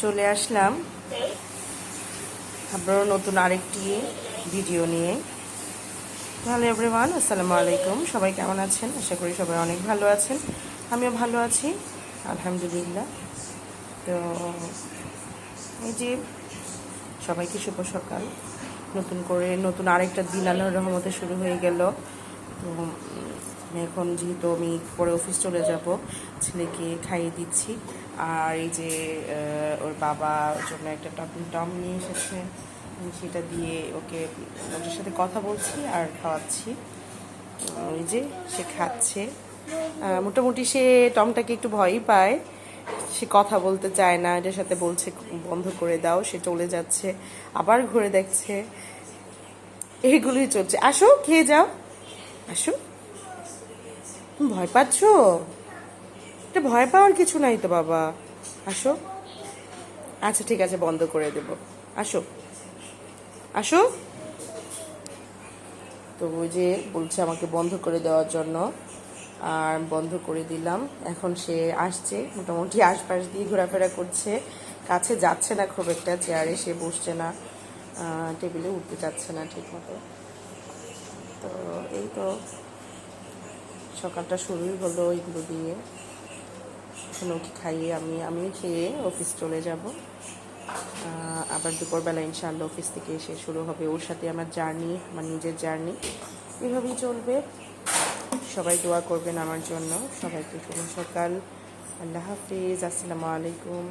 চলে আসলাম আবারও নতুন আরেকটি ভিডিও নিয়ে। হ্যালো এভরিওয়ান, আসসালামু আলাইকুম। সবাই কেমন আছেন? আশা করি সবাই অনেক ভালো আছেন। আমিও ভালো আছি, আলহামদুলিল্লাহ। তো এই যে সবাইকে শুভ সকাল। নতুন করে নতুন আরেকটা দিন আল্লাহর রহমতে শুরু হয়ে গেল। তো এখন যেহেতু আমি পরে অফিস চলে যাব, ছেলেকে খাইয়ে দিচ্ছি। আর এই যে ওর বাবা ওর জন্য একটা টম টম নিয়ে এসেছে। সেটা দিয়ে ওকে ওটার সাথে কথা বলছি আর খাওয়াচ্ছি। ওই যে, সে খাচ্ছে। মোটামুটি সে টমটাকে একটু ভয়ই পায়। সে কথা বলতে চায় না, এটার সাথে বলছে, বন্ধ করে দাও, সে চলে যাচ্ছে, আবার ঘুরে দেখছে। এইগুলোই চলছে। আসো, খেয়ে যাও। আসো। ভয় পাচ্ছ? এটা ভয় পাওয়ার কিছু নাই তো, বাবা। আসো। আচ্ছা ঠিক আছে, বন্ধ করে দেব। আসো। আসো। তো যে বলছে আমাকে বন্ধ করে দেওয়ার জন্য। আর বন্ধ করে দিলাম। এখন সে আসছে, মোটামুটি আশপাশ দিয়ে ঘোরাফেরা করছে। কাছে যাচ্ছে না খুব একটা, চেয়ারে সে বসছে না। টেবিলে উঠতে যাচ্ছে না ঠিক মতো তো এই তো। সকালটা শুরুই হলো এইগুলো দিয়ে। এখন ওকে খাইয়ে আমি আমি খেয়ে অফিস চলে যাব। আবার দুপুরবেলা ইনশাআল্লাহ অফিস থেকে এসে শুরু হবে ওর সাথে আমার জার্নি, আমার নিজের জার্নি। এভাবেই চলবে। সবাই দোয়া করবেন আমার জন্য। সবাইকে শুভ সকাল। আল্লাহ হাফিজ। আসসালামু আলাইকুম।